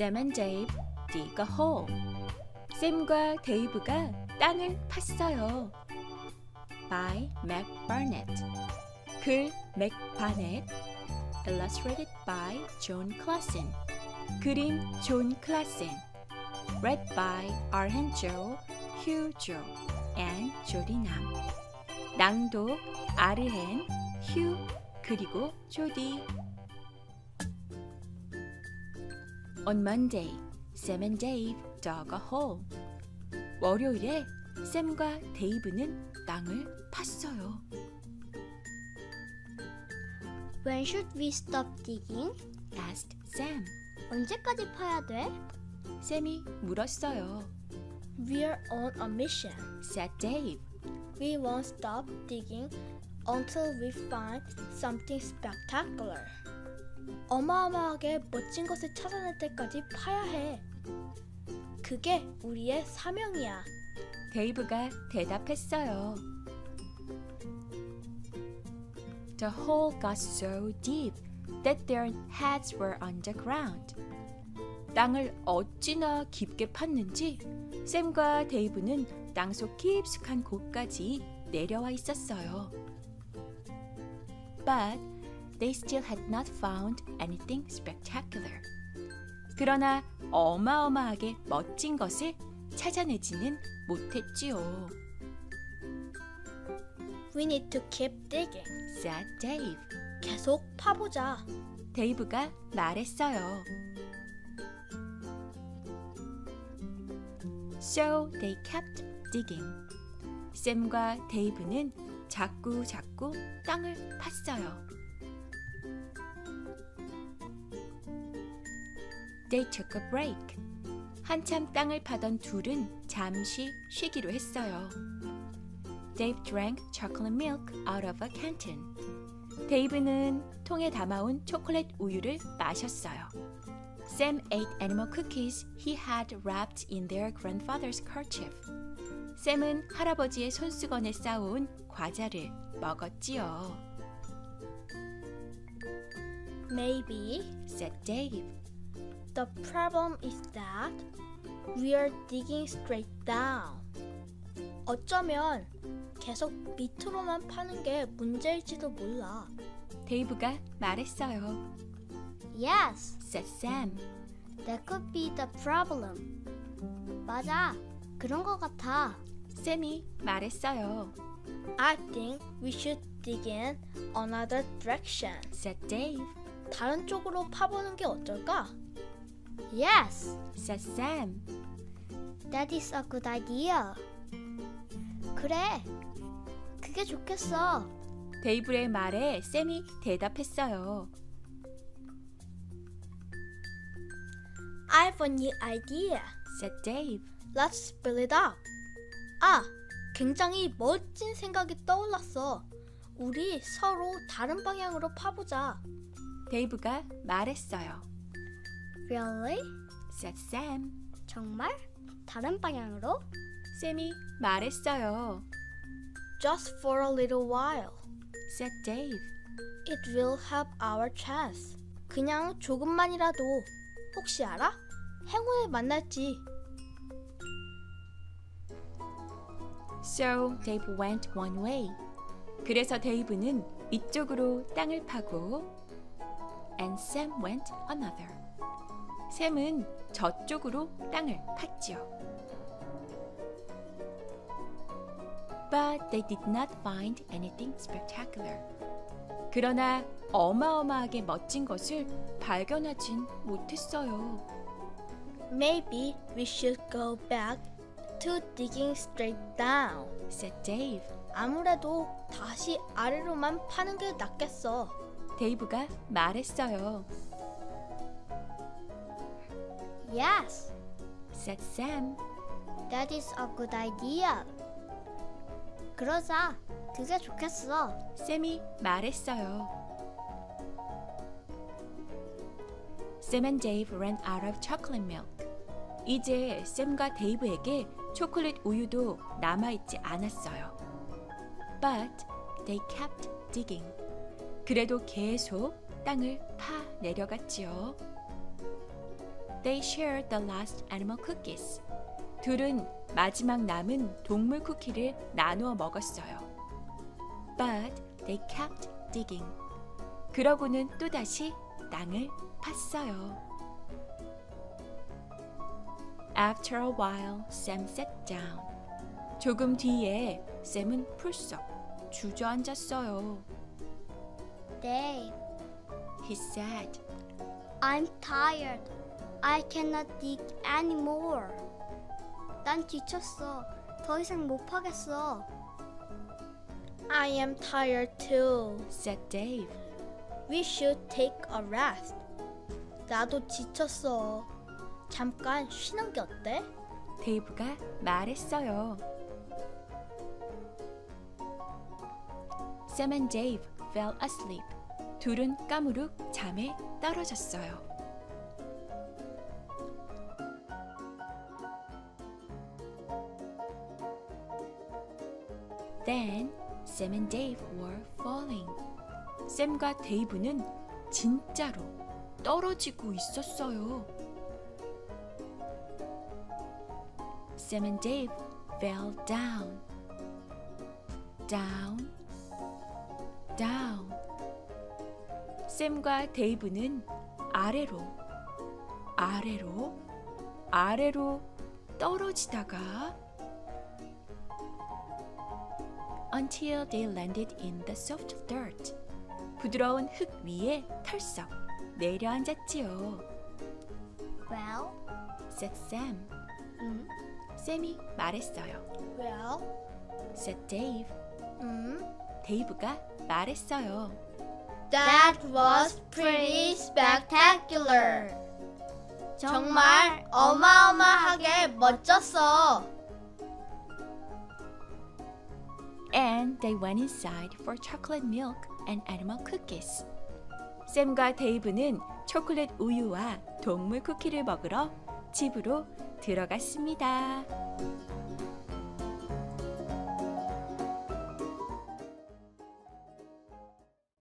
And Dave dig a hole. 샘과 데이브가 땅을 팠어요. by Mac Barnett. 글 맥 바넷. illustrated by John Classen. 그림 존 클라센. read by Arhanjo, Hugh Joe, and 조디 남. 낭독 아르헨, 휴, 그리고 조디. On Monday, Sam and Dave dug a hole. 월요일에 샘과 데이브는 땅을 팠어요. When should we stop digging? asked Sam. 언제까지 파야 돼? 샘이 물었어요. We're on a mission. said Dave. We won't stop digging until we find something spectacular. 어마어마하게 멋진 것을 찾아낼 때까지 파야 해. 그게 우리의 사명이야. 데이브가 대답했어요. The hole got so deep that their heads were underground. 땅을 어찌나 깊게 팠는지 샘과 데이브는 땅속 깊숙한 곳까지 내려와 있었어요. But they still had not found anything spectacular. 그러나 어마어마하게 멋진 것을 찾아내지는 못했지요. We need to keep digging. said Dave. 계속 파보자. 데이브가 말했어요. So they kept digging. 샘과 데이브는 자꾸 자꾸 땅을 팠어요. They took a break. 한참 땅을 파던 둘은 잠시 쉬기로 했어요. Dave drank chocolate milk out of a canteen. 데이브는 통에 담아온 초콜릿 우유를 마셨어요. Sam ate animal cookies he had wrapped in their grandfather's kerchief. 샘은 할아버지의 손수건에 싸온 과자를 먹었지요. Maybe said Dave. The problem is that we are digging straight down. 어쩌면 계속 밑으로만 파는 게 문제일지도 몰라. 데이브가 말했어요. Yes, said Sam. that could be the problem. 맞아, 그런 것 같아. 샘이 말했어요. I think we should dig in another direction. said Dave. 다른 쪽으로 파보는 게 어떨까? Yes, said Sam. that is a good idea. 그래, 그게 좋겠어. 데이브의 말에 샘이 대답했어요. I have a new idea. said Dave. Let's split it up. 아, 굉장히 멋진 생각이 떠올랐어. 우리 서로 다른 방향으로 파보자. 데이브가 말했어요. Really? said Sam. 정말? 다른 방향으로? 샘이 말했어요. Just for a little while. said Dave. It will help our chance. 그냥 조금만이라도. 혹시 알아? 행운을 만날지. So Dave went one way. 그래서 데이브는 이쪽으로 땅을 파고 and Sam went another. 샘은 저쪽으로 땅을 팠지요. But they did not find anything spectacular. 그러나 어마어마하게 멋진 것을 발견하진 못했어요. Maybe we should go back to digging straight down. said Dave. 아무래도 다시 아래로만 파는 게 낫겠어. 데이브가 말했어요. Yes, said Sam. that is a good idea. 그러자, 그게 좋겠어. 샘이 말했어요. Sam and Dave ran out of chocolate milk. 이제 샘과 데이브에게 초콜릿 우유도 남아있지 않았어요. But they kept digging. 그래도 계속 땅을 파 내려갔지요. They shared the last animal cookies. 둘은 마지막 남은 동물 쿠키를 나누어 먹었어요. But they kept digging. 그러고는 또다시 땅을 팠어요. After a while, Sam sat down. 조금 뒤에 샘은 풀썩 주저앉았어요. Dave, He said, I'm tired. I cannot dig anymore. 난 지쳤어. 더 이상 못 하겠어. I am tired too. said Dave. We should take a rest. 나도 지쳤어. 잠깐 쉬는 게 어때? 데이브가 말했어요. Sam and Dave fell asleep. 둘은 까무룩 잠에 떨어졌어요. Then Sam and Dave were falling. 샘과 데이브는 진짜로 떨어지고 있었어요. Sam and Dave fell down, down, down. 샘과 데이브는 아래로, 아래로, 아래로 떨어지다가 until they landed in the soft dirt. 부드러운 흙 위에 털썩 내려앉았지요. Well, said Sam. 음, 샘이 말했어요. well, said Dave. 음. 데이브가 말했어요. That was pretty spectacular. 정말 어마어마하게 멋졌어. And they went inside for chocolate milk and animal cookies. 샘과 데이브는 초콜릿 우유와 동물 쿠키를 먹으러 집으로 들어갔습니다.